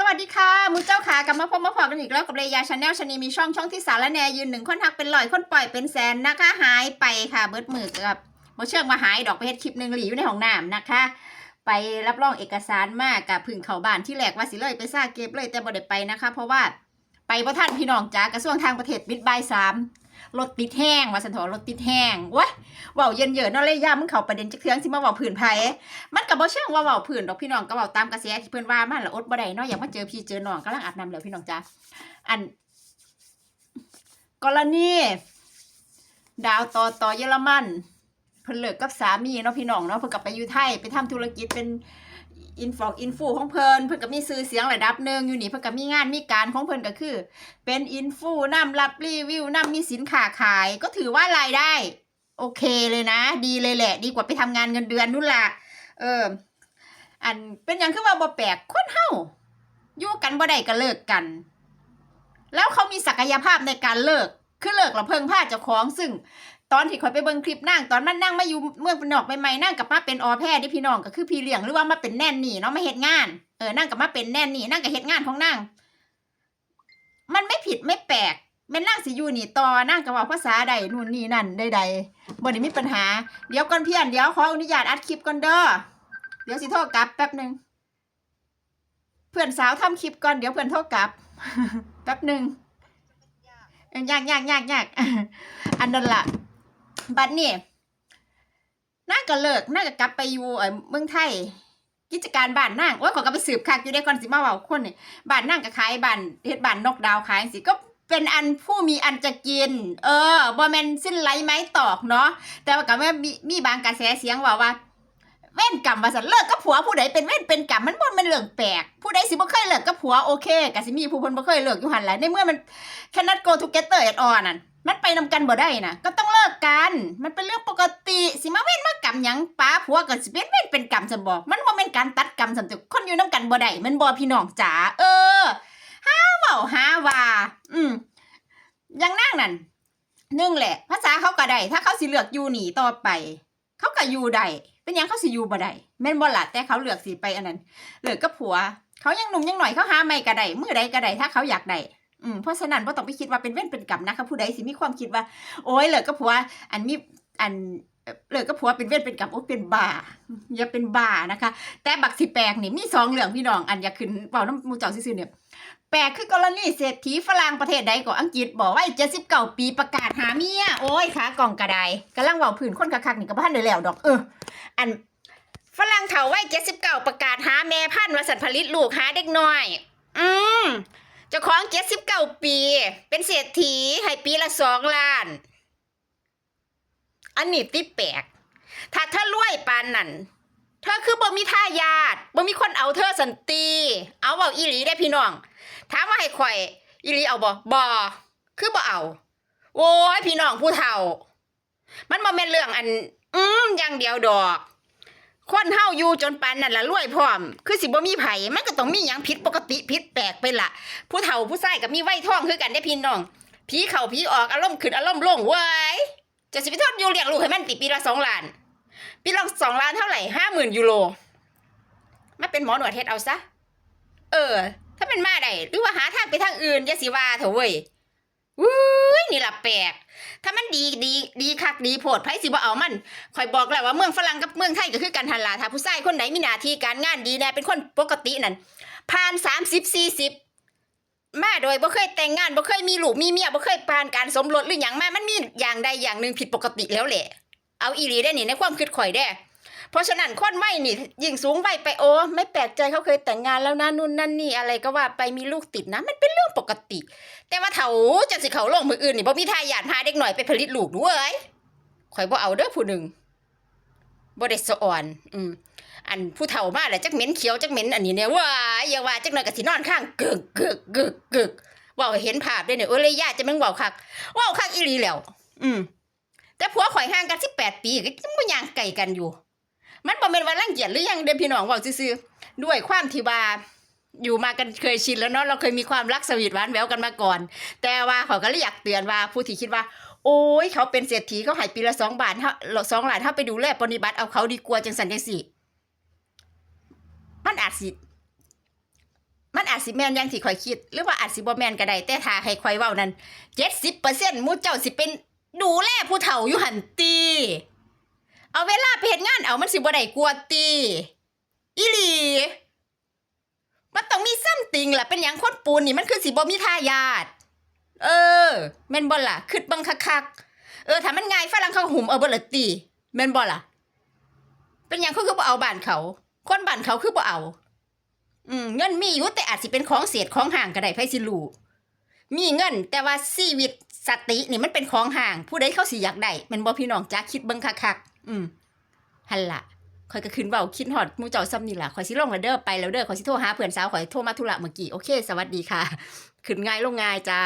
สวัสดีค่ะมูเจ้าขากลับมาพบมาพอกันอีกแล้วกับเรยาชาแนลชนีมีช่องช่องที่สารแหนยืนหนึ่งคนทักเป็นลอยคนปล่อยเป็นแสนนะคะหายไปค่ะ เบิดมือกับโมเชิงมาหายดอกไปเฮ็ดคลิปหนึ่งหลีอยู่ในห้องน้ำนะคะ ไปรับรองเอกสารมากกับพึ่งเขาบ้านที่แหลกว่าสิเลยไปซาเก็บเลยแต่บ่ได้ไปนะคะ เพราะว่าไปเพราะท่านพี่น้องจ้ากระทรวงทางประเทศบิดบายสาม รถติดแห้งว่าสันทอรถติดแห้งวะเว่าเย็นเยินเนาะเลยย่ามึงเข้าประเด็นจักเทืองสิมาเว้าผื่นไผมันกับบ่เชิงว่าเว้าผื่นดอกพี่น้องก็เว้าตามกระแสที่เพิ่นว่ามันละอดบ่ได้เนาะอยากมาเจอพี่เจอน้องกำลังอาบน้ำแล้วพี่น้องจ้าอัน กรณีดาวต่อต่อเยอรมันเพิ่นเลิกกับสามีเนาะพี่น้องเนาะเพิ่นกลับไปอยู่ไทยไปทำธุรกิจเป็น อินฟอกอินฟูของเพิ่นเพิ่นก็มีชื่อเสียงระดับหนึ่งอยู่นี่เพิ่นก็มีงานมีการของเพิ่นก็คือ เป็นอินฟูนำรับรีวิวนำมีสินค้าขาย ก็ถือว่ารายได้ โอเคเลยนะ ดีเลยแหละ ดีกว่าไปทำงานเงินเดือนนู่นล่ะเออ อันเป็นอย่างคือว่าบ่แปลกคนเฮาอยู่กันบ่ได้ก็เลิกกัน แล้วเขามีศักยภาพในการเลิกคือเลิกแล้วเพิ่งพาเจ้าของซึ่ง ตอนที่คอยไปเบิ่งคลิปนั่งตอนมันนั่งมาอยู่เมืองนอกใหม่ๆนั่งกับมาเป็นออแพทย์ที่พี่น้องก็คือพี่เลี้ยงหรือว่ามาเป็นแน่นนี่เนาะมาเฮ็ดงานเออนั่งกับมาเป็นแน่นนี่นั่งกับเฮ็ดงานของนั่งมันไม่ผิดไม่แปลกแม่นนั่งสิอยู่นี่ต่อนั่งกับว่าภาษาใดนู่นนี่นั่นใดๆบ่ได้มีปัญหาเดี๋ยวก่อนเพี่อนเดี๋ยวขออนุญาตอัดคลิปก่อนเด้อเดี๋ยวสิโทรกลับแป๊บหนึ่งเพื่อนสาวทำคลิปก่อนเดี๋ยวเพื่อนโทรกลับแป๊บหนึ่งเอ้ยยากยากยากยากอันนั้นละ บัดนี่น่าก็เลิกน่าก็กลับไปอยู่เอ่อเมืองไทย กิจการบ้านนั่งโอ้ยขอยก็ไปสืบคักอยู่ได้ก่อนสิมาเว้าคนนี่บ้านนั่งก็ขายบ้านเฮ็ดบ้านนกดาวขายสิก็เป็นอันผู้มีอันจะกิน เออบ่แม่นสิ้นไหลไม้ตอกเนาะแต่ว่าก็แม่มีมีบางกระแสเสียงว่าว่าเว้นกรรมว่าสันเลิกกับผัวผู้ใดเป็นเว้นเป็นกรรมมันบ่แมันเรื่องแปลกผู้ใดสิบ่เคยเลิกกับผัวโอเคก็สิมีผู้เพิ่นบ่เคยเลิกอยู่หั่นแหละในเมื่อมัน cannot go together at all นั่นมันไปนำกันบ่ได้น่ะก็ต้องเลิก กัน มันเป็นเรื่องปกติ สิมาเว้นมากรรมยังป้าผัวก็สิเป็นเว้นเป็นกรรมซั่นบ่มันบ่แม่นการตัดกรรมซั่นติคนอยู่นํกันบ่ได้มันบ่พี่น้องจ๋าเออหาเว้าหาว่าอืมยังนั่งนั่นหนึ่งแหละ ภาษาเขาก็ได้ถ้าเขาสิเลือกอยู่หนีต่อไป เขาก็อยู่ได้เป็นยังเขาสิอยู่บ่ได้แม่นบ่ล่ะแต่เขาเลือกสิไปอันนั้นเลือกกับผัว เขายังหนุ่มยังหน่อยเขาหาไม่ก็ได้มื้อใดก็ได้ถ้าเขาอยากได้ อืมเพราะฉะนั้นบ่ต้องไปคิดว่าเป็นเว้นเป็นกรรมนะคะผู้ใดสิมีความคิดว่า โอ้ยเลิกกับผัวอันมีอันเอ่อเลิกกับผัวเป็นเว้นเป็นกรรมโอ้เป็นบ้าอย่าเป็นบ้านะคะ แต่บักสิแปลกนี่มีสองเรื่องพี่น้องอันอยากขึ้นเป่าน้ำมูเจ้าซื่อๆเนี่ยแปลกคือกรณีเศรษฐีฝรั่งประเทศใดก็อังกฤษบอกว่าเจ็ดสิบเก้าปีประกาศหาเมียโอ้ยขากล่องกระไดกำลังเว่าผื่นคนคักๆนี่ก็บ้านได้แล้วดอกเอออันฝรั่งเฒ่าวัยเจ็ดสิบเก้าประกาศหาแม่พันธุ์วาสันผลิตลูกหาเด็กน้อย อืม เจ้าของเจ็ดสิบเก้าปี เป็นเศรษฐีให้ปีละสองล้าน อันนี้ติแปลก ถ้าเธอรวยปานนั่นเธอคือบ่มีทายาทบ่มีคนเอาเธอสันติเอาเว้าอีหลีได้พี่น้อง ถามว่าให้ข่อย อีหลีเอาบ่บ่คือบ่เอา โอ้ยพี่น้องผู้เฒ่า มันบ่แม่นเรื่องอัน อืมอย่างเดียวดอก คนเฮาอยู่จนปานนั้นละรวยพร้อม คือสิบ่มีไผมันก็ต้องมีหยังผิดปกติผิดแปลกไปละผู้เฒ่าผู้ชายก็มีไว้ท้องคือกันได้พี่น้องผีเข้าผีออกอารมณ์ขึ้นอารมณ์ลงเว้ยจะสิไปทอดอยู่เลี้ยงลูกให้มันติปีละสองล้านปีละสองล้านเท่าไหร่ห้าหมื่นยูโรมาเป็นหมอหนวดเฮ็ดเอาซะ เออ ถ้าเป็นมาได้หรือว่าหาทางไปทางอื่นอย่าสิว่าเถอะเว้ย นี่ล่ะแปลก ถ้ามันดีดีดีคักดีโพดไผสิบ่เอามันคอยบอกแล้วว่าเมืองฝรั่งกับเมืองไทยก็คือกันหันล่ะถ้าผู้ชายคนไหนมีหน้าที่การงานดีแน่เป็นคนปกตินั่นผ่านสามสิบสี่สิบมาโดยบ่เคยแต่งงานบ่เคยมีลูกมีเมียบ่เคยผ่านการสมรสหรือหยังมามันมีอย่างใดอย่างหนึ่งผิดปกติแล้วแหละ เอาอีหลีได้นี่ในความคิดข่อยได้ เพราะฉะนั้นคนวัยนี่ยิ่งสูงวัยไปโอ้ไม่แปลกใจเขาเคยแต่งงานแล้วนะนู่นนั่นนี่อะไรก็ว่าไปมีลูกติดนะ มันเป็นเรื่องปกติ แต่ว่าเถาจะสิเขาลงมืออื่นนี่บ่มีทายาทหาเด็กหน่อยไปผลิตลูกด้วยข่อยบ่เอาเด้อผู้หนึ่งบ่ได้สะอ่อน อืมอันผู้เฒ่ามาแล้วจักเหม็นเขียวจักเหม็นอันนี้เนี่ยว้าอย่าว่าจักหน่อยก็สินอนข้างกึกกึกกึกกึกว่าเห็นภาพได้เนี่ยโอ้เลยย่าจะมึงว้าคักเว้าคักอีหลีแล้ว อืมแต่ผัวข่อยห่างกัน18ปีก็ยังบ่ย่างไกลกันอยู่ มันบ่แม่นว่ารังเกียจหรือยังเด้พี่น้องเว้าซื่อๆด้วยความที่ว่าอยู่มากันเคยชินแล้วเนาะเราเคยมีความรักสวีทหวานแหววกันมาก่อน แต่ว่าเขาก็เลยอยากเตือนว่าผู้ที่คิดว่า โอ้ยเขาเป็นเศรษฐีเขาหายปีละสองบาทเท่าสองหลานเท่าไปดูแลปฏิบัติเอาเขาดีกว่าจังสันจังสี่มันอาจสิมันอาจสิแมนยังที่ข่อยคิด หรือว่าอาจสิบ่แมนก็ได้แต่ถ้าให้ข่อยเว้านั้น70%หมู่เจ้าสิเป็นดูแลผู้เฒ่าอยู่หันติ เอาเวลาไปเฮ็ดงานเอามันสิบ่ได้กว่าติอีหลีมันต้องมีซ้ำติงล่ะเป็นหยังคนปูนนี่มันคือสิบ่มีทายาทเออแม่นบ่ล่ะคิดบังคักๆเออถ้ามันง่ายฝรั่งเขาหุ่มเอาเบิดละติแม่นบ่ล่ะ เป็นหยังเขาคือบ่เอาบ้านเขา คนบ้านเขาคือบ่เอา อืมเงินมีอยู่แต่อาจสิเป็นของเศษของห่างก็ได้ไผสิรู้มีเงิน แต่ว่าชีวิตสตินี่มันเป็นของห่าง ผู้ใดเขาสิอยากได้แม่นบ่พี่น้องจ้าคิดเบิ่งคักๆ อืมหันละคอยก็ขึ้นเบาคิดหอดมูเจ้าซ้ำนี่ล่ะคอยสิลงแล้วเด้อไปแล้วเด้อคอยสิโทรหาเพื่อนสาวคอยโทรมาธุระเมื่อกี้โอเค สวัสดีค่ะ ขึ้นง่ายลงง่ายจ้า